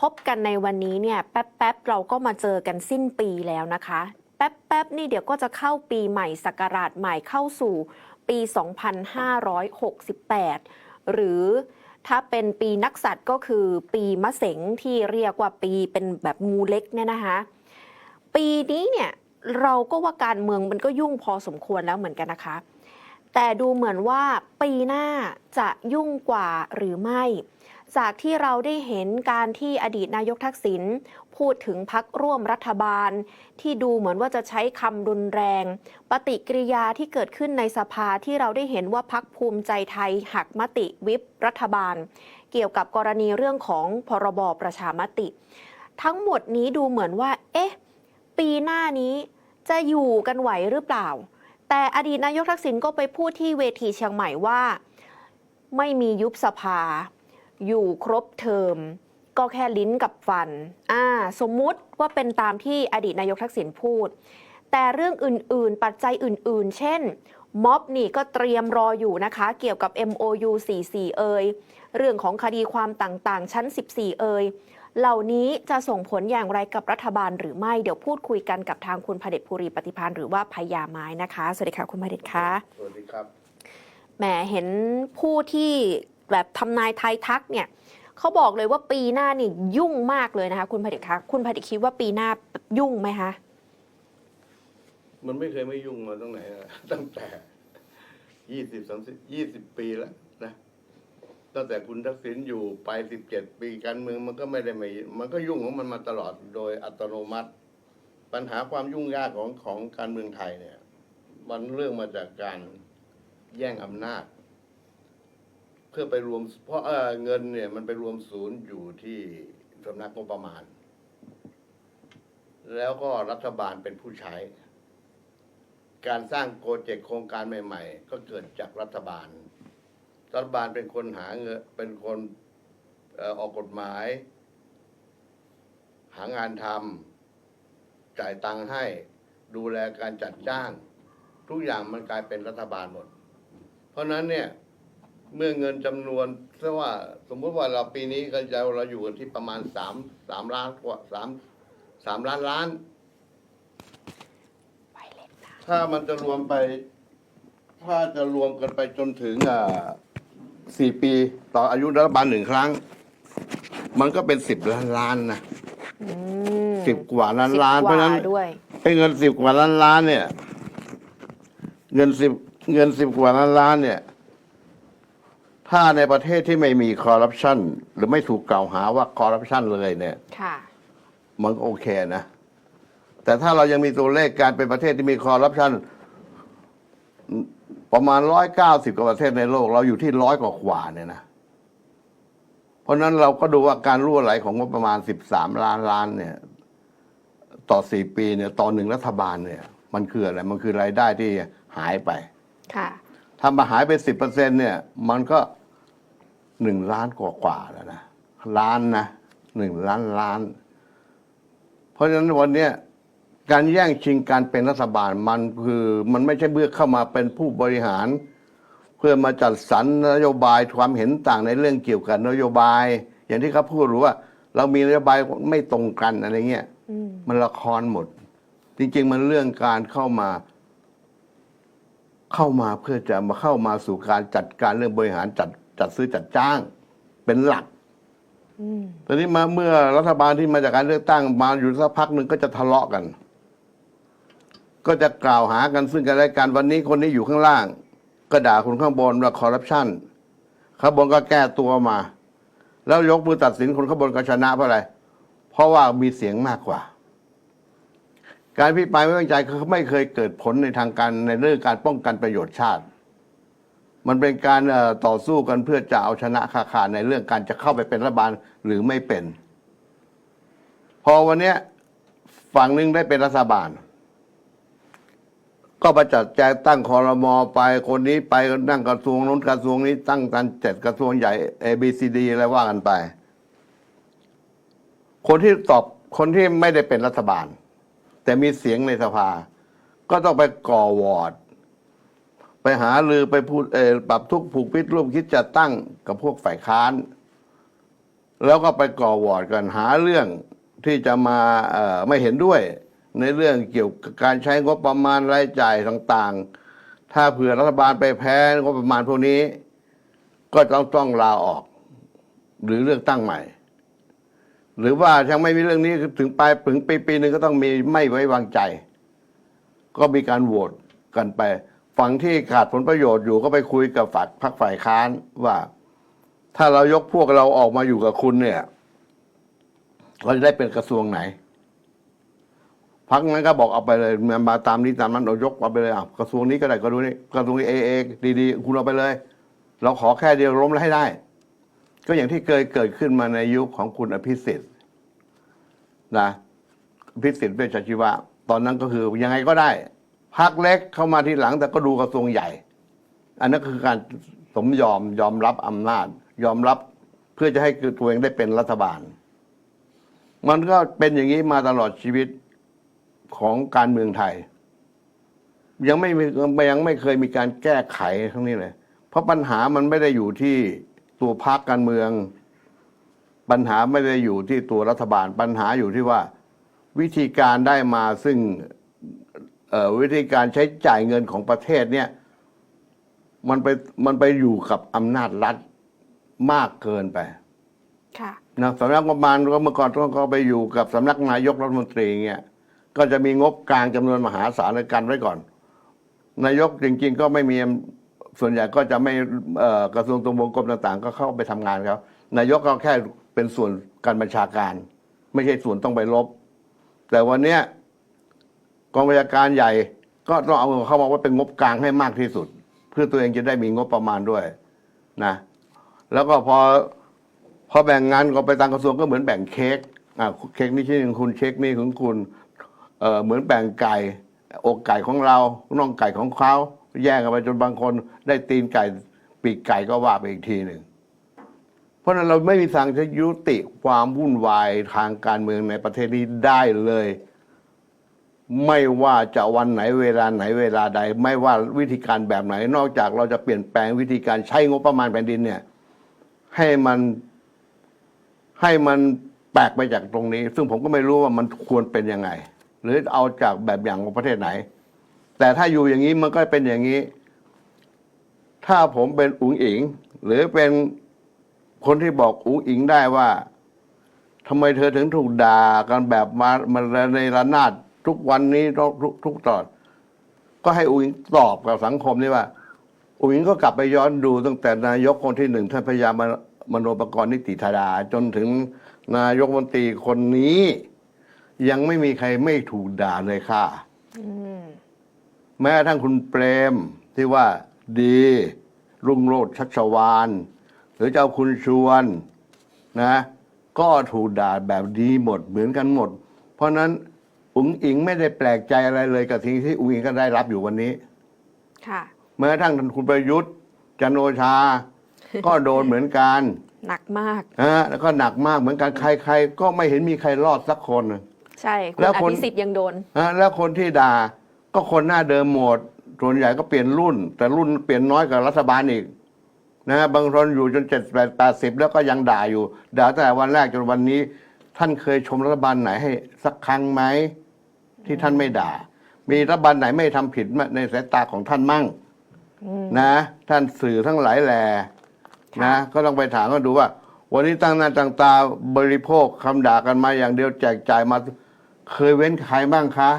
พบกันในวันนี้เนี่ยแป๊บๆเราก็มาเจอกันสิ้นปีแล้วนะคะ แป๊บๆนี่เดี๋ยวก็จะเข้าปีใหม่ศักราชใหม่เข้าสู่ปี 2568 หรือถ้าเป็นปีนักษัตริย์ก็คือปีมะเสงที่เรียกว่าปีเป็นแบบงูเล็กเนี่ยนะคะ ปีนี้เนี่ยเราก็ว่าการเมืองมันก็ยุ่งพอสมควรแล้วเหมือนกันนะคะ แต่ดูเหมือนว่าปีหน้าจะยุ่งกว่าหรือไม่ จากที่เราได้เห็นการที่อดีตนายกทักษิณพูดถึงพักร่วมรัฐบาล ที่ดูเหมือนว่าจะใช้คำรุนแรง ปฏิกิริยาที่เกิดขึ้นในสภาที่เราได้เห็นว่าพักภูมิใจไทยหักมติวิปรัฐบาล เกี่ยวกับกรณีเรื่องของพรบประชามติ ทั้งหมดนี้ดูเหมือนว่า เอ๊ะ ปีหน้านี้จะอยู่กันไหวหรือเปล่า แต่อดีตนายกทักษิณก็ไปพูดที่เวทีเชียงใหม่ว่า ไม่มียุบสภา อยู่ครบเทอม ก็แค่ลิ้นกับฟันอ่าสมมุติว่าเป็นตามที่อดีตนายกทักษิณพูด แต่เรื่องอื่นๆ ปัจจัยอื่นๆ เช่นม็อบนี่ก็เตรียมรออยู่นะคะ เกี่ยวกับ MOU 44 เอ่ยเรื่องของคดีความต่างๆ ชั้น 14 เอ่ยเหล่านี้จะส่งผลอย่างไรกับรัฐบาลหรือไม่ เดี๋ยวพูดคุยกันกับทางคุณพเดชภูริปฏิพานหรือว่าพยาไม้นะคะ สวัสดีค่ะคุณพเดชคะสวัสดีครับ แหมเห็นผู้ที่ แบบทำนายไทยทักเนี่ยเขาบอกเลยว่าปีหน้านี่ยุ่งมากเลยนะคะ คุณพเดชคะคุณพเดชคิดว่าปีหน้ายุ่งไหมคะมันไม่เคยไม่ยุ่งมาตั้งไหนอะตั้งแต่ยี่สิบสามสิบยี่สิบปีแล้วนะตั้งแต่คุณทักษิณอยู่ไปสิบเจ็ดปีการเมืองมันก็ไม่ได้ไม่มันก็ยุ่งของมันมาตลอดโดยอัตโนมัติ ปัญหาความยุ่งยากของของการเมืองไทยเนี่ย มันเรื่องมาจากการแย่งอำนาจ พื่อไปรวม เพราะเเงินเนี่ยมันไปรวมศูนย์อยู่ที่สำนักงบประมาณ แล้วก็รัฐบาลเป็นผู้ใช้ การสร้างโปรเจกต์โครงการใหม่ ๆ ก็เกิดจากรัฐบาล รัฐบาลเป็นคนหาเงินเป็นคนออกกฎหมาย หางานทำจ่ายตังค์ให้ดูแลการจัดจ้าง ทุกอย่างมันกลายเป็นรัฐบาลหมด เพราะนั้นเนี่ย เมื่อเงินจำนวนเรียกว่าสมมติว่าเราปีนี้ก็จะเราอยู่กันที่ประมาณสามสามล้านกว่าสามสามล้านล้าน ถ้ามันจะรวมไป ถ้าจะรวมกันไปจนถึงอ่าสี่ปีต่ออายุรัฐบาลหนึ่งครั้ง มันก็เป็นสิบล้านล้านนะอืมสิบกว่าล้านล้านสิบเพราะฉะนั้นกว่ด้วยไอ้เงินสิบกว่าล้านล้านเนี่ย เงินสิบเงินสิบกว่าล้านล้านเนี่ย ถ้าในประเทศที่ไม่มีคอร์รัปชันหรือไม่ถูกกล่าวหาว่าคอร์รัปชันเลยเนี่ย ค่ะ มันก็โอเคนะ แต่ถ้าเรายังมีตัวเลขการเป็นประเทศที่มีคอร์รัปชันประมาณร้อยเก้าสิบกว่าประเทศในโลก เราอยู่ที่ร้อยกว่ากว่าเนี่ยนะ เพราะฉะนั้นเราก็ดูว่าการรั่วไหลของงบประมาณสิบสามล้านล้านเนี่ย ต่อสี่ปีเนี่ยต่อหนึ่งรัฐบาลเนี่ย มันคืออะไร มันคือรายได้ที่หายไป ค่ะถ้ามาหายไปสิบเปอร์เซ็นเนี่ย มันก็ หนึ่งล้านกว่ากว่าๆแล้วนะล้านนะหนึ่งล้านล้าน เพราะฉะนั้นวันเนี้ยการแย่งชิงการเป็นรัฐบาลมันคือมันไม่ใช่เพื่อเข้ามาเป็นผู้บริหาร เพื่อมาจัดสรรนโยบายความเห็นต่างในเรื่องเกี่ยวกับนโยบาย อย่างที่เขาพูดหรือว่า เรามีนโยบายไม่ตรงกันอะไรเงี้ยอืมมันละครหมด จริง ๆ มันเรื่องการเข้ามา เข้ามาเพื่อจะมาเข้ามาสู่การจัดการเรื่องบริหารจัด จัดซื้อจัดจ้างเป็นหลักอืมตอนนี้มาเมื่อรัฐบาลที่มาจากการเลือกตั้งมาอยู่สักพักหนึ่งก็จะทะเลาะกัน ก็จะกล่าวหากันซึ่งกันและกันวันนี้คนนี้อยู่ข้างล่าง ก็ด่าคนข้างบนว่าคอร์รัปชันข้างบนก็แก้ตัวมา แล้วยกมือตัดสินคนข้างบนก็ชนะเพราะอะไร เพราะว่ามีเสียงมากกว่า การพิปรายไม่ไว้วางใจเขาไม่เคยเกิดผลในทางการในเรื่องการป้องกันประโยชน์ชาติ มันเป็นการต่อสู้กันเพื่อจะเอาชนะคาขาในเรื่องการจะเข้าไปเป็นรัฐบาลหรือไม่เป็น พอวันนี้ฝั่งหนึ่งได้เป็นรัฐบาล ก็ประจัดแจงตั้งคอรมอไปคนนี้ไปนั่งกระทรวงนู้นกระทรวงนี้ตั้งกันเจ็ดกระทรวงใหญ่ A B C D อะไรว่ากันไป คนที่ตอบคนที่ไม่ได้เป็นรัฐบาล แต่มีเสียงในสภา ก็ต้องไปก่อวอร์ด หาลือไปพูดเออปรับทุกผูกพิษร่วมคิดจะตั้งกับพวกฝ่ายค้าน แล้วก็ไปก่อวอร์ดกันหาเรื่องที่จะมาไม่เห็นด้วย ในเรื่องเกี่ยวกับการใช้งบประมาณรายจ่ายต่างๆ ถ้าเผื่อรัฐบาลไปแพ้งบประมาณพวกนี้ ก็ต้องต้องลาออก หรือเลือกตั้งใหม่ หรือว่ายังไม่มีเรื่องนี้ถึงปลายถึงปีปีหนึ่งก็ต้องมีไม่ไว้วางใจ ก็มีการโหวตกันไป ฝั่งที่ขาดผลประโยชน์อยู่ก็ไปคุยกับฝักพรรคฝ่ายค้านว่า ถ้าเรายกพวกเราออกมาอยู่กับคุณเนี่ยเราจะได้เป็นกระทรวงไหนพักนั้นก็บอกเอาไปเลยมามาตามนี้ตามนั้นเรายกเอาไปเลยอะกระทรวงนี้ก็ได้กระทรวงนี้กระทรวงเอเอดีๆคุณเอาไปเลย เราขอแค่เดียวล้มแล้วให้ได้ ก็อย่างที่เคยเกิดขึ้นมาในยุคของคุณอภิสิทธิ์นะอภิสิทธิ์เวชชชีวะ ตอนนั้นก็คือยังไงก็ได้ พักเล็กเข้ามาทีหลัง แต่ก็ดูกระทรวงใหญ่ อันนั้นคือการสมยอมยอมรับอำนาจ ยอมรับเพื่อจะให้ตัวเองได้เป็นรัฐบาล มันก็เป็นอย่างนี้มาตลอดชีวิตของการเมืองไทย ยังไม่ยังไม่เคยมีการแก้ไขทั้งนี้เลย เพราะปัญหามันไม่ได้อยู่ที่ตัวพรรคการเมือง ปัญหาไม่ได้อยู่ที่ตัวรัฐบาล ปัญหาอยู่ที่ว่าวิธีการได้มาซึ่ง วิธีการใช้จ่ายเงินของประเทศเนี่ย มันไปมันไปอยู่กับอำนาจรัฐมากเกินไปค่ะนะสำนักงบประมาณก็เมื่อก่อนก็ไปอยู่กับสำนักนายกรัฐมนตรีเงี้ยก็จะมีงบกลางจำนวนมหาศาลในกันไว้ก่อน นายกจริง ๆ ก็ไม่มีส่วนใหญ่ก็จะไม่เอ่อกระทรวงตรงวงกรมต่าง ๆ ก็เข้าไปทำงานครับนายกก็แค่เป็นส่วนการบัญชาการ ไม่ใช่ส่วนต้องไปลบ แต่วันเนี้ย กองบัญชาการใหญ่ ก็ต้องเอาเข้ามาว่าเป็นงบกลางให้มากที่สุด เพื่อตัวเองจะได้มีงบประมาณด้วยนะแล้วก็พอพอแบ่งงานก็ไปตามกระทรวงก็เหมือนแบ่งเค้กอ่าเค้กนี่ชิ้นของคุณเค้กนี่ของคุณเอ่อเหมือนแบ่งไก่อกไก่ของเราน่องไก่ของเขาแย่งกันไปจนบางคนได้ตีนไก่ปีกไก่ก็ว่าไปอีกทีหนึ่งเพราะนั้นเราไม่มีทางจะยุติความวุ่นวายทางการเมืองในประเทศนี้ได้เลย ไม่ว่าจะวันไหนเวลาไหนเวลาใด ไม่ว่าวิธีการแบบไหน นอกจากเราจะเปลี่ยนแปลงวิธีการใช้งบประมาณแผ่นดินเนี่ย ให้มันให้มันแปลกไปจากตรงนี้ ซึ่งผมก็ไม่รู้ว่ามันควรเป็นยังไง หรือเอาจากแบบอย่างของประเทศไหน แต่ถ้าอยู่อย่างนี้มันก็เป็นอย่างนี้ ถ้าผมเป็นอุ๋งอิง หรือเป็นคนที่บอกอุ๋งอิงได้ว่าทำไมเธอถึงถูกด่ากันแบบมามาในระนาด ทุกวันนี้ทุกทุกตอดก็ให้อุ๋งตอบกับสังคมนี่ว่า อุ๋งก็กลับไปย้อนดูตั้งแต่นายกคนที่หนึ่งท่านพยามามโนปกรณ์นิติธาดา จนถึงนายกมนตรีคนนี้ ยังไม่มีใครไม่ถูกด่าเลยค่ะมแม้ทั่งคุณเปรมที่ว่าดีรุ่งโรจน์ชัชวานหรือเจ้าคุณชวนนะ ก็ถูกด่าแบบดีหมดเหมือนกันหมด เพราะนั้น อุ๋งอิงไม่ได้แปลกใจอะไรเลยกับสิ่งที่อุ๋งอิงก็ได้รับอยู่วันนี้ ค่ะแม้กระทั่งคุณประยุทธ์จันทร์โอชา ก็โดนเหมือนกันหนักมากนะฮะแล้วก็หนักมากเหมือนกันใคร ๆ ก็ไม่เห็นมีใครรอดสักคน ใช่คุณแล้วอคน ภิสิทธิ์ยังโดนนะแล้วคนที่ด่าก็คนหน้าเดิมหมดส่วนใหญ่ก็เปลี่ยนรุ่น แต่รุ่นเปลี่ยนน้อยกว่ารัฐบาลอีกนะฮะบางคนอยู่จนเจ็ดแปดแปดสิบแล้วก็ยังด่าอยู่ด่าตั้งแต่วันแรกจนวันนี้ ท่านเคยชมรัฐบาลไหนให้สักครั้งไหม ที่ท่านไม่ด่า มีรัฐบาลไหนไม่ทำผิดในสายตาของท่านมั่งอืมนะ ท่านสื่อทั้งหลายแหล่นะ ก็ต้องไปถามกันดูว่า วันนี้ตั้งหน้าตั้งตาบริโภคคำด่ากันมาอย่างเดียวแจกจ่ายมา เคยเว้นใครบ้างคะ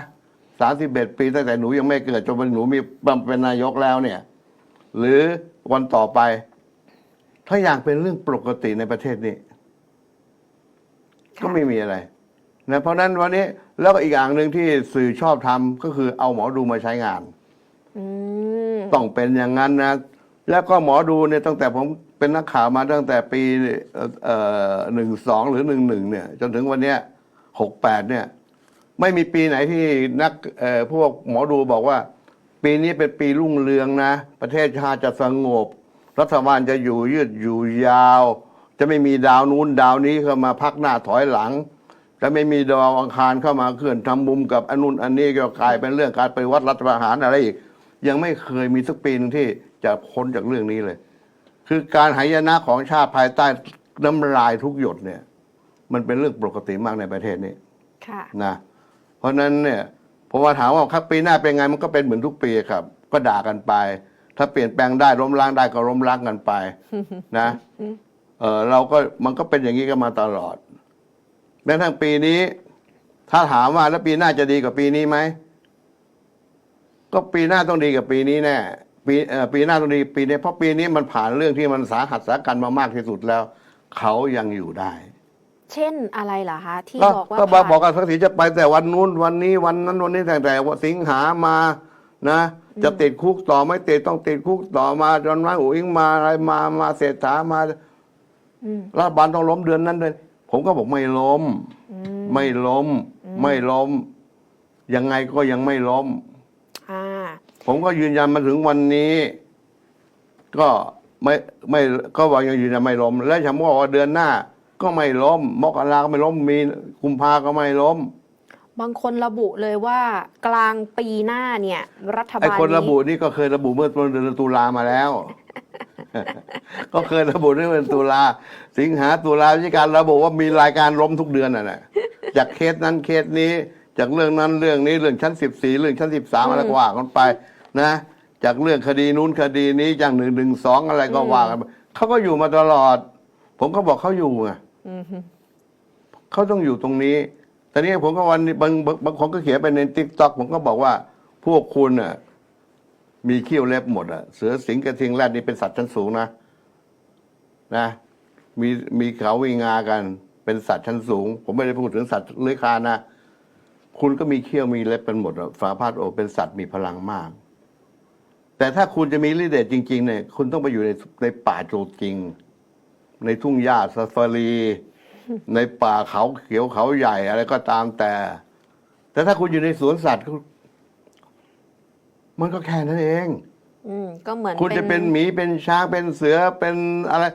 สามสิบเอ็ดปีตั้งแต่หนูยังไม่เกิดจนเป็นหนูมีเป็นนายกแล้วเนี่ย หรือวันต่อไป ถ้าอยากเป็นเรื่องปกติในประเทศนี้ ก็ไม่มีอะไรนะเพราะฉะนั้นวันนี้ แล้วก็อีกอย่างหนึ่งที่สื่อชอบทำก็คือเอาหมอดูมาใช้งาน อืมต้องเป็นอย่างนั้นนะ แล้วก็หมอดูเนี่ยตั้งแต่ผมเป็นนักข่าวมาตั้งแต่ปีหนึ่งสองหรือหนึ่งหนึ่งเนี่ย จนถึงวันเนี้ยหกแปดเนี่ย ไม่มีปีไหนที่นักเอ่อพวกหมอดูบอกว่า ปีนี้เป็นปีรุ่งเรืองนะ ประเทศชาติจะสงบ รัฐบาลจะอยู่ยืดอยู่ยาว จะไม่มีดาวนู้นดาวนี้เข้ามาพักหน้าถอยหลัง จะไม่มีดาวอังคารเข้ามาเคลื่อนทำมุมกับอนนุนอันนี้ก็กลายเป็นเรื่องการไปฏิวัดรัฐประหารอะไรอีก ยังไม่เคยมีสักปีหนึงที่จะพ้นจากเรื่องนี้เลย คือการหายนะของชาติภายใต้น้ำลายทุกหยดเนี่ย มันเป็นเรื่องปกติมากในประเทศนี้ค่ะนะเพราะฉะนั้นเนี่ยผมว่าถามว่าครับปีหน้าเป็นไงมันก็เป็นเหมือนทุกปีครับ ก็ด่ากันไป ถ้าเปลี่ยนแปลงได้ล้มล้างได้ก็ล้มล้างกันไป นะเออเราก็มันก็เป็นอย่างนี้กันมาตลอด แม้ทั้งปีนี้ ถ้าถามว่าแล้วปีหน้าจะดีกว่าปีนี้ไหมก็ปีหน้าต้องดีกว่าปีนี้แน่ปีเอ่อปีหน้าต้องดีปีนี้เพราะปีนี้มันผ่านเรื่องที่มันสาหัสสากันมามากที่สุดแล้ว เขายังอยู่ได้ เช่นอะไรล่ะคะที่ก็บอกว่าก็บอกผ่านบอกกันสักทีจะไปแต่วันนู้นวันนี้วันนั้นวันนี้แต่แต่ว่าสิงหามานะ จะติดคุกต่อไม่ติดต้องติดคุกต่อมาจนว่าอุ๋งมาอะไรมามาเศรษฐามาอืมรัฐบาลต้องล้มเดือนนั้นเลย ผมก็บอกไม่ล้มอืมไม่ล้ม ไม่ล้ม ยังไงก็ยังไม่ล้มอ่าผมก็ยืนยันมาถึงวันนี้ ก็ไม่ไม่ก็ว่ายังยืนยันไม่ล้ม และฉันบอกว่าเดือนหน้า ก็ไม่ล้ม มกราก็ไม่ล้ม มีกุมภาก็ไม่ล้ม บางคนระบุเลยว่า กลางปีหน้าเนี่ย รัฐไอ้บาลคนระบุนี่ก็เคยระบุเมื่อต้นเดือนตุลามาแล้ว ก็เคยระบุในเดือนตุลา สิงหาตุลาพฤศจิการระบุว่ามีรายการล้มทุกเดือนน่ะนะจากเคสนั้นเคสนี้ จากเรื่องนั้นเรื่องนี้เรื่องชั้นสิบสี่เรื่องชั้นสิบสามอะไรก็ว่ากันไปนะ จากเรื่องคดีนู้นคดีนี้จากหนึ่งหนึ่งสองอะไรก็ว่ากันไปเขาก็อยู่มาตลอด ผมก็บอกเขาอยู่ไงอืมฮึเขาต้องอยู่ตรงนี้แต่นี้ผมก็วันนี้บางบางบางคนก็เขียนไปในทิกตอกผมก็บอกว่าพวกคุณน่ะ มีเขี้ยวเล็บหมดอะเสือสิงกระทิงแรดนี่เป็นสัตว์ชั้นสูงนะนะมีมีเขาวิงากัน เป็นสัตว์ชั้นสูง ผมไม่ได้พูดถึงสัตว์เลื้อยคานนะคุณก็มีเขี้ยวมีเล็บเป็นหมดอะฝาพาดโอเป็นสัตว์มีพลังมาก แต่ถ้าคุณจะมีฤทธิ์เดชจริง ๆ เนี่ย คุณต้องไปอยู่ในในป่าโจจริง ในทุ่งหญ้าซาฟารี ในป่าเขาเขียวเขาใหญ่อะไรก็ตามแต่ แต่ถ้าคุณอยู่ในสวนสัตว์ มันก็แค่นั้นเอง อืมก็เหมือนคุณจะเป็นหมีเป็นช้างเป็นเสือเป็นอะไร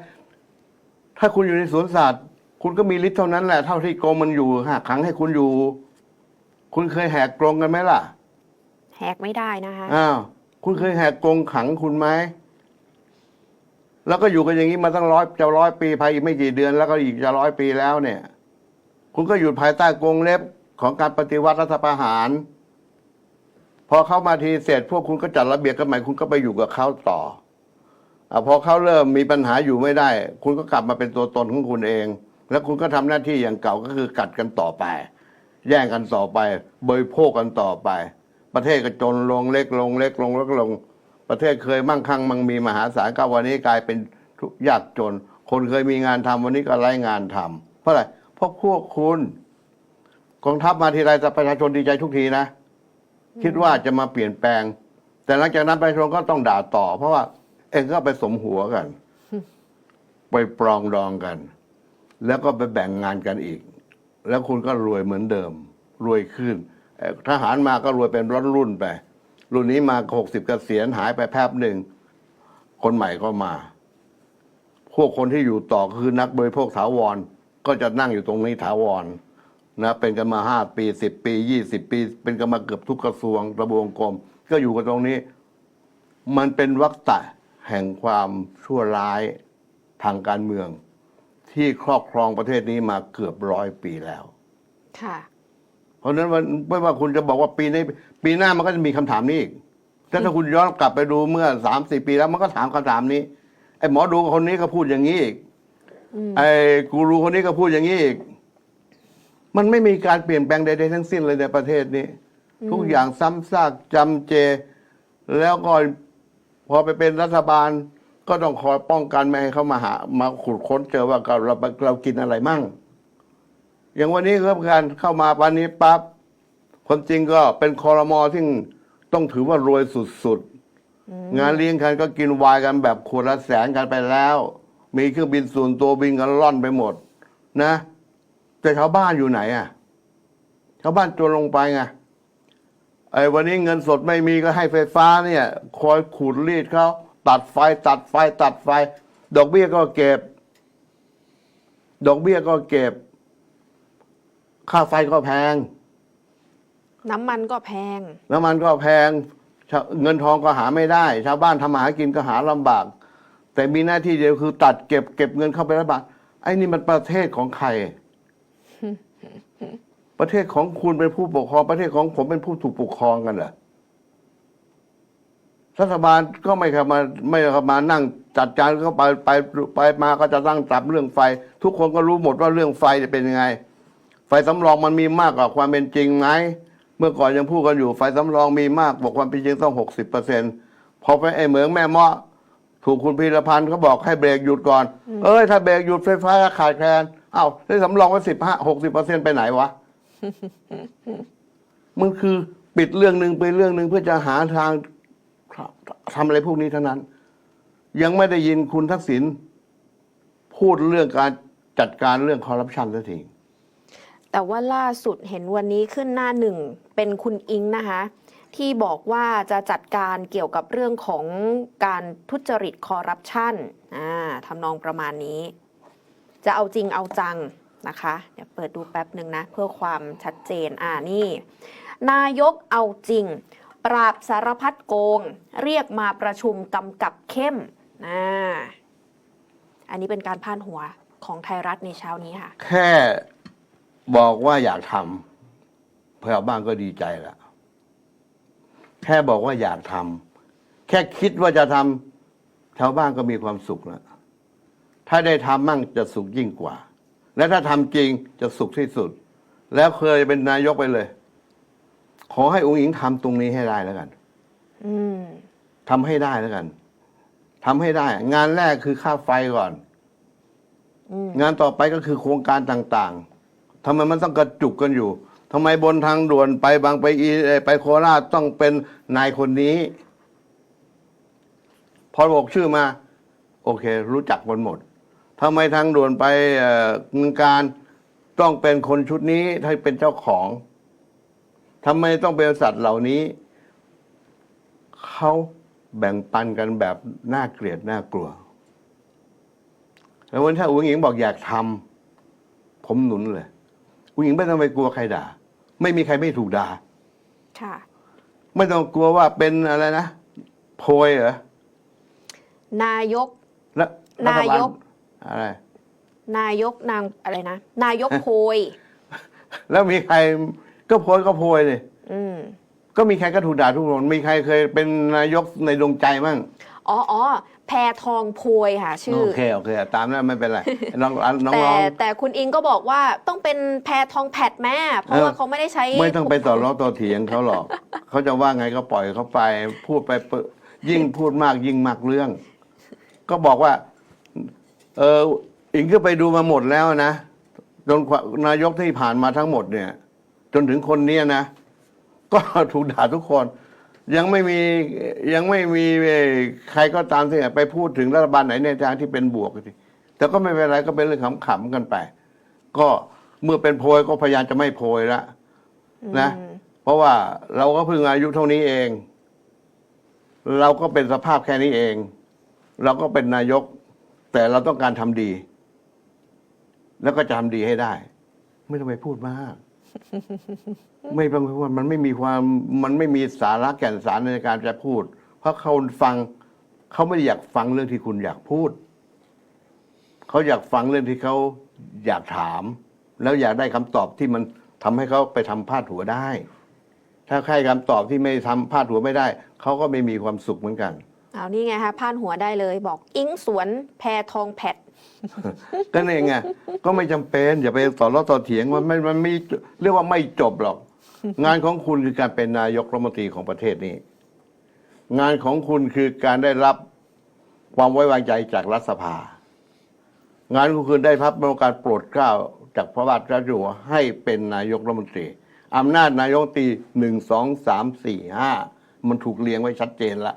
ถ้าคุณอยู่ในสวนสัตว์ คุณก็มีฤทธิ์เท่านั้นแหละ เท่าที่กรงมันอยู่หาขังให้คุณอยู่ คุณเคยแหกกรงกันไหมล่ะ แหกไม่ได้นะคะอ้าวคุณเคยแหกกรงขังคุณไหมแล้วก็อยู่กันอย่างนี้มาตั้งร้อยจะร้อยปีภายอีกไม่กี่เดือน แล้วก็อีกจะร้อยปีแล้วเนี่ย คุณก็อยู่ภายใต้กรงเล็บของการปฏิวัติรัฐประหารพ อเข้ามาทีเสร็จพวกคุณก็จัดระเบียบกันใหม่คุณก็ไปอยู่กับเขาต่ออพอเขาเริ่มมีปัญหาอยู่ไม่ได้ คุณก็กลับมาเป็นตัวตนของคุณเอง แล้วคุณก็ทำหน้าที่อย่างเก่าก็คือกัดกันต่อไป แย่งกันต่อไป เบริโภคกันต่อไป ประเทศก็จนลงเล็กลงเล็กลงเล็กลง ประเทศเคยมั่งคั่งมั่งมีมหาศาลก็วันนี้กลายเป็นทุกยากจน คนเคยมีงานทำวันนี้ก็ไร้งานทำเพราะอะไรเพราะพวกคุณกองทัพมาทีไรแต่ประชาชนดีใจทุกทีนะ คิดว่าจะมาเปลี่ยนแปลง แต่หลังจากนั้นประชาชนก็ต้องด่าต่อ เพราะว่า เองก็ไปสมหัวกัน ไปปรองดองกัน แล้วก็ไปแบ่งงานกันอีก แล้วคุณก็รวยเหมือนเดิม รวยขึ้นทหารมาก็รวยเป็นรุ่นรุ่นไป รุ่นนี้มาหกสิบเกษียณหายไปแป๊บหนึ่ง คนใหม่ก็มา พวกคนที่อยู่ต่อก็คือนักบริโภคถาวร ก็จะนั่งอยู่ตรงนี้ถาวร นะเป็นกันมาห้าปีสิบปียี่สิบปี เป็นกันมาเกือบทุกกระทรวงระบบวงกรม ก็อยู่กันตรงนี้ มันเป็นวัฏฏะแห่งความชั่วร้ายทางการเมือง ที่ครอบครองประเทศนี้มาเกือบร้อยปีแล้ว ค่ะ เพราะฉะนั้นมันไม่ว่าคุณจะบอกว่าปีนี้ปีหน้ามันก็จะมีคำถามนี้อีกแต่ถ้าคุณย้อนกลับไปดูเมื่อสามสี่ปีแล้วมันก็ถามคำถามนี้ไอ้หมอดูคนนี้ก็พูดอย่างนี้อีกอืมไอ้กูรูคนนี้ก็พูดอย่างนี้อีก มันไม่มีการเปลี่ยนแปลงใดๆทั้งสิ้นเลยในประเทศนี้ ทุกอย่างซ้ำซากจำเจ แล้วก็พอไปเป็นรัฐบาล ก็ต้องคอยป้องกันไม่ให้เขามาหา มาขุดค้นเจอว่าเราเราเรากินอะไรมั่ง อย่างวันนี้ก็การเข้ามาวันนี้ปั๊บความจริงก็เป็นคอรมอที่ต้องถือว่ารวยสุดๆ งานเลี้ยงกันก็กินวายกันแบบขวดละแสนกันไปแล้ว มีเครื่องบินส่วนตัวบินกันล่อนไปหมด นะ แต่ชาวบ้านอยู่ไหนอะชาวบ้านจนลงไปไงไอ้วันนี้เงินสดไม่มีก็ให้ไฟฟ้าเนี่ย คอยขูดรีดเขาตัดไฟ ตัดไฟ ตัดไฟ ดอกเบี้ยก็เก็บ ดอกเบี้ยก็เก็บ ค่าไฟก็แพง น้ำมันก็แพง น้ำมันก็แพงชาวเงินทองก็หาไม่ได้ ชาวบ้านทำมาหากินก็หาลำบาก แต่มีหน้าที่เดียวคือ ตัดเก็บเก็บเงินเข้าไปรัฐบาลไอ้นี่มันประเทศของใคร ประเทศของคุณเป็นผู้ปกครอง ประเทศของผมเป็นผู้ถูกปกครองกันเหรอรัฐบาลก็ไม่เข้ามาไม่เข้ามานั่งจัดการเข้าไปไปไปมาก็จะตั้งจับเรื่องไฟ ทุกคนก็รู้หมดว่าเรื่องไฟจะเป็นยังไง ไฟสำรองมันมีมากกว่าความเป็นจริงไหมเมื่อก่อนยังพูดกันอยู่ไฟสำรองมีมากบอกความเป็นจริงต้องหกสิบเปอร์เซ็นพอไปไอ้เหมืองแม่เมาะถูกคุณพีรพันธ์เขาบอกให้เบรกหยุดก่อน เอ้ยถ้าเบรกหยุดไฟฟ้าขาดแคลนเอ้าได้สำรองไว้สิบห้าหกสิบเปอร์เซ็นไปไหนวะ มันคือปิดเรื่องหนึ่งไปเรื่องหนึ่งเพื่อจะหาทางทำอะไรพวกนี้เท่านั้น ยังไม่ได้ยินคุณทักษิณพูดเรื่องการจัดการเรื่องคอร์รัปชันสักทีแต่ว่าล่าสุดเห็นวันนี้ขึ้นหน้าหนึ่งเป็นคุณอิงนะคะ ที่บอกว่าจะจัดการเกี่ยวกับเรื่องของการทุจริตคอร์รัปชันอ่าทำนองประมาณนี้ จะเอาจริงเอาจังนะคะเดี๋ยวเปิดดูแป๊บหนึ่งนะ เพื่อความชัดเจนอ่านี่ นายกเอาจริง ปราบสารพัดโกง เรียกมาประชุมกำกับเข้มอ่าอันนี้เป็นการพาดหัวของไทยรัฐในเช้านี้ค่ะ แค่บอกว่าอยากทำชาวบ้านก็ดีใจแล้วแค่บอกว่าอยากทำแค่คิดว่าจะทำชาวบ้านก็มีความสุขแล้ว ถ้าได้ทำมั่งจะสุขยิ่งกว่า และถ้าทำจริงจะสุขที่สุด แล้วเคยเป็นนายกไปเลย ขอให้องค์หญิงทำตรงนี้ให้ได้แล้วกันทำให้ได้แล้วกันทำให้ได้ งานแรกคือค่าไฟก่อนองานต่อไปก็คือโครงการต่างๆทำไมมันต้องกระจุกกันอยู่ทำไมบนทางด่วนไปบางไปอีไปโคราชต้องเป็นนายคนนี้ พอบอกชื่อมา โอเค รู้จักกันหมด ทำไมทางด่วนไปเอ่อเมืองการต้องเป็นคนชุดนี้ให้เป็นเจ้าของทำไมต้องเป็นบริษัทเหล่านี้เขาแบ่งปันกันแบบน่าเกลียดน่ากลัว แล้ววันถ้าอุ้งหญิงบอกอยากทำผมหนุนเลยอุ้งหญิงไม่ต้องไปกลัวใครด่า ไม่มีใครไม่ถูกด่าค่ะไม่ต้องกลัวว่าเป็นอะไรนะโพยเหรอนายกแล้วรัฐบลนายก อะไร นายกนางอะไรนะ นายกโพย แล้วมีใครก็โพยก็โพยเลยอืม ก็มีใครก็ถูกด่าทุกคนมีใครเคยเป็นนายกในดวงใจมั่งอ๋ออ๋อแพทองโพยค่ะ ชื่อ โอเคโอเค ตามนั้นไม่เป็นไรน้องน้องแต่น้องแต่คุณอิงก็บอกว่าต้องเป็นแพทองแพดแม่ เพราะเออว่าเขาไม่ได้ใช้ ไม่ต้องไปต่อร้อต่อเถียงเขาหรอกเขาจะว่าไงก็ปล่อยเขาไป พูดไปเปอะยิ่งพูดมากยิ่งมากเรื่อง ก็บอกว่า เอออิงก็ไปดูมาหมดแล้วนะจนนายกที่ผ่านมาทั้งหมดเนี่ย จนถึงคนเนี้ยนะ ก็ถูกด่าทุกคน ยังไม่มียังไม่มีใครก็ตามที่ไปพูดถึงรัฐบาลไหนในทางที่เป็นบวกสิแต่ก็ไม่เป็นไรก็เป็นเรื่องขำๆกันไป ก็เมื่อเป็นโพยก็พยายามจะไม่โพยละนะ เพราะว่าเราก็เพิ่งอายุเท่านี้เอง เราก็เป็นสภาพแค่นี้เอง เราก็เป็นนายก แต่เราต้องการทำดี แล้วก็จะทำดีให้ได้ ไม่ต้องไปพูดมาก ไม่ต้องไปพูดมันไม่มีความมันไม่มีสาระแก่นสารในการจะพูด เพราะเขาฟังเขาไม่ได้อยากฟังเรื่องที่คุณอยากพูดเขาอยากฟังเรื่องที่เขาอยากถาม แล้วอยากได้คำตอบที่มันทำให้เขาไปทำพาดหัวได้ ถ้าใครคำตอบที่ไม่ทำพาดหัวไม่ได้เขาก็ไม่มีความสุขเหมือนกัน เอานี่ไงคะพาดหัวได้เลยบอกอิงสวนแพทองแพดก็นี่ไงก็ไม่จำเป็นอย่าไปต่อล้อต่อเถียงมันไม่มันไม่เรียกว่าไม่จบหรอก งานของคุณคือการเป็นนายกรัฐมนตรีของประเทศนี้ งานของคุณคือการได้รับความไว้วางใจจากรัฐสภา งานของคุณได้รับโอกาสโปรดเกล้าจากพระบาทรับอยู่หัวให้เป็นนายกรัฐมนตรีอำนาจนายกรัฐมนตรีหนึ่งสองสามสี่ห้ามันถูกเรียงไว้ชัดเจนละ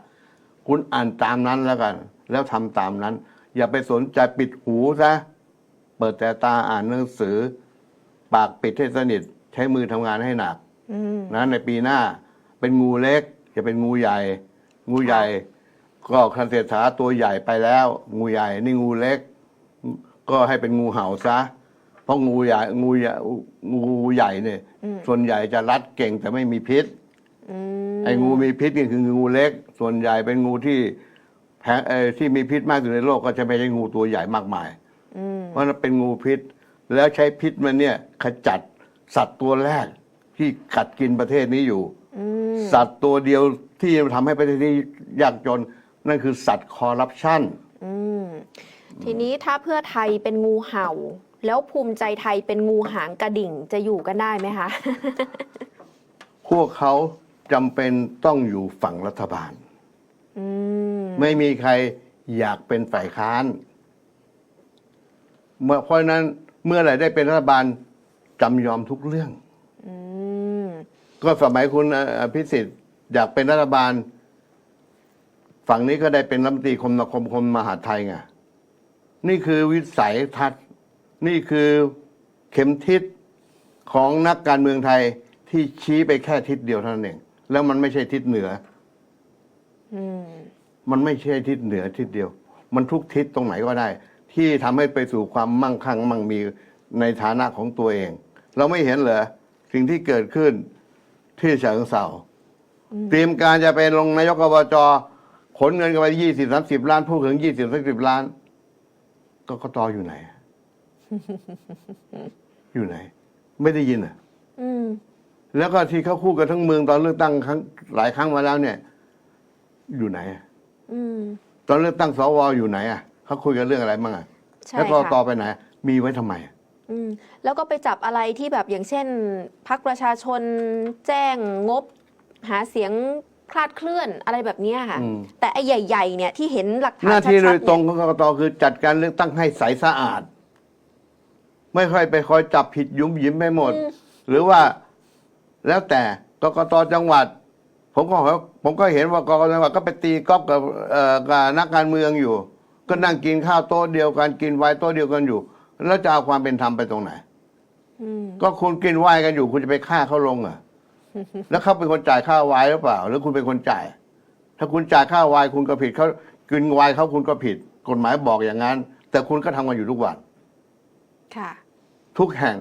คุณอ่านตามนั้นแล้วกัน แล้วทำตามนั้น อย่าไปสนใจปิดหูซะเปิดแต่ตาอ่านหนังสือ ปากปิดให้สนิท ใช้มือทำงานให้หนักอืมนะในปีหน้า เป็นงูเล็ก จะเป็นงูใหญ่ งูใหญ่ ก็คันเศรษฐาตัวใหญ่ไปแล้ว งูใหญ่นี่งูเล็ก ก็ให้เป็นงูเห่าซะเพราะงูใหญ่งูใหญ่งูใหญ่เนี่ยอืมส่วนใหญ่จะรัดเก่งแต่ไม่มีพิษอืมไอ้งูมีพิษนี่คืองูเล็ก ส่วนใหญ่เป็นงูที่แพ้เอ่อที่มีพิษมากที่สุดในโลกก็จะไม่ใช่งูตัวใหญ่มากมาย อืมเพราะมันเป็นงูพิษ แล้วใช้พิษมันเนี่ยขจัดสัตว์ตัวแรกที่กัดกินประเทศนี้อยู่ อืมสัตว์ตัวเดียวที่จะทำให้ประเทศนี้ยากจน นั่นคือสัตว์คอร์รัปชันอืมทีนี้ถ้าเพื่อไทยเป็นงูเห่า แล้วภูมิใจไทยเป็นงูหางกระดิ่งจะอยู่กันได้ไหมคะ พวกเขาจำเป็นต้องอยู่ฝั่งรัฐบาลอืม ไม่มีใครอยากเป็นฝ่ายค้าน เมื่อเพราะฉะนั้นเมื่อไหร่ได้เป็นรัฐบาลจำยอมทุกเรื่องอืมก็สมัยคุณอภิสิทธิ์อยากเป็นรัฐบาล ฝั่งนี้ก็ได้เป็นรัฐมนตรีคมนาคมคมมหาดไทยไงนี่คือวิสัยทัศน์ นี่คือเข็มทิศของนักการเมืองไทยที่ชี้ไปแค่ทิศเดียวเท่านั้นเอง แล้วมันไม่ใช่ทิศเหนืออื มมันไม่ใช่ทิศเหนือทิศเดียว มันทุกทิศตรงไหนก็ได้ ที่ทำให้ไปสู่ความมั่งคั่งมั่งมีในฐานะของตัวเอง เราไม่เห็นเหรอสิ่งที่เกิดขึ้นที่ฉะเชิงเทราเตรียมการจะเป็นลงนายกอบจขนเงินกันไปยี่สิบสามสิบล้านพูดถึงยี่สิบสามสิบล้านก็กตอยู่ไหน อยู่ไหน ไม่ได้ยินอะอืมแล้วก็ที่เขาคู่กันทั้งเมืองตอนเลือกตั้งครั้งหลายครั้งมาแล้วเนี่ย อยู่ไหนอะอืม ตอนเลือกตั้งสวอยู่ไหนอะเขาคุยกันเรื่องอะไรบ้างอะใช่แล้วก็ค่ะต่อไปไหน มีไว้ทำไมอะอืมแล้วก็ไปจับอะไรที่แบบอย่างเช่นพักประชาชนแจ้งงบ หาเสียงคลาดเคลื่อนอะไรแบบเนี้ยค่ะ อืมแต่ไอ้ใหญ่ ๆ เนี่ยที่เห็นหลักฐานหน้าที่ชัโดดยๆตรงเนี่ยของกกตคือจัดการเลือกตั้งให้ใสสะอาด ไม่ค่อยไปคอยจับผิดยุ้มยิ้มไปหมดหรือว่าแล้วแต่กกตจังหวัด ผมก็ผมก็เห็นว่ากกตจังหวัดก็ไปตีก๊อบกับเอ่อกับนักการเมืองอยู่ ก็นั่งกินข้าวโต๊ะเดียวกันกินไวน์โต๊ะเดียวกันอยู่ แล้วจะเอาความเป็นธรรมไปตรงไหนอืมก็คุณกินไวน์กันอยู่ คุณจะไปฆ่าเขาลงเหรอแล้วเขาเป็นคนจ่ายค่าไวน์หรือเปล่า หรือคุณเป็นคนจ่าย ถ้าคุณจ่ายค่าไวน์คุณก็ผิดเขากินไวน์เขาคุณก็ผิด กฎหมายบอกอย่างนั้น แต่คุณก็ทำกันอยู่ทุกวันค่ะ ทุกแห่ง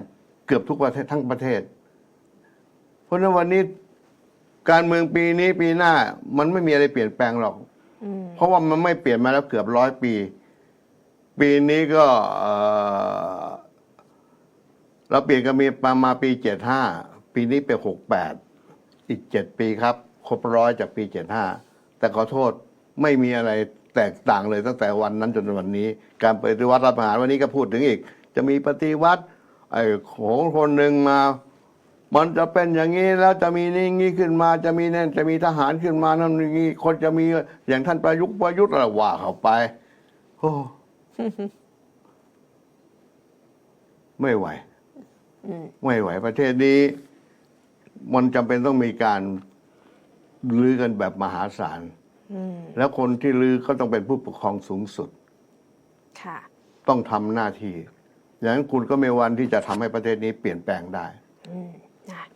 เกือบทุกประเทศทั้งประเทศ เพราะฉะนั้นวันนี้ การเมืองปีนี้ปีหน้ามันไม่มีอะไรเปลี่ยนแปลงหรอก อืมเพราะว่ามันไม่เปลี่ยนมาแล้วเกือบร้อยปี ปีนี้ก็เอ่อเราเปลี่ยนกันมีประมาณปีเจ็ดห้าปีนี้เป็นหกแปดอีกเจ็ดปีครับ ครบร้อยจากปีเจ็ดห้าแต่ขอโทษไม่มีอะไรแตกต่างเลยตั้งแต่วันนั้นจนถึงวันนี้ การปฏิวัติรัฐประหารวันนี้ก็พูดถึงอีก จะมีปฏิวัติไอ้ของคนหนึ่งมา มันจะเป็นอย่างนี้แล้วจะมีนี่งี้ขึ้นมาจะมีนั่นจะมีทหารขึ้นมานั่นนี่คนจะมีอย่างท่านประยุกต์ประยุทธ์อะไรว่าเข้าไปโอ้ไม่ไหวอืมไม่ไหวประเทศนี้ มันจำเป็นต้องมีการลือกันแบบมหาศาลอืมแล้วคนที่ลือก็ต้องเป็นผู้ปกครองสูงสุดค่ะต้องทำหน้าที่อย่างนั้นคุณก็ไม่มีวันที่จะทำให้ประเทศนี้เปลี่ยนแปลงได้อืม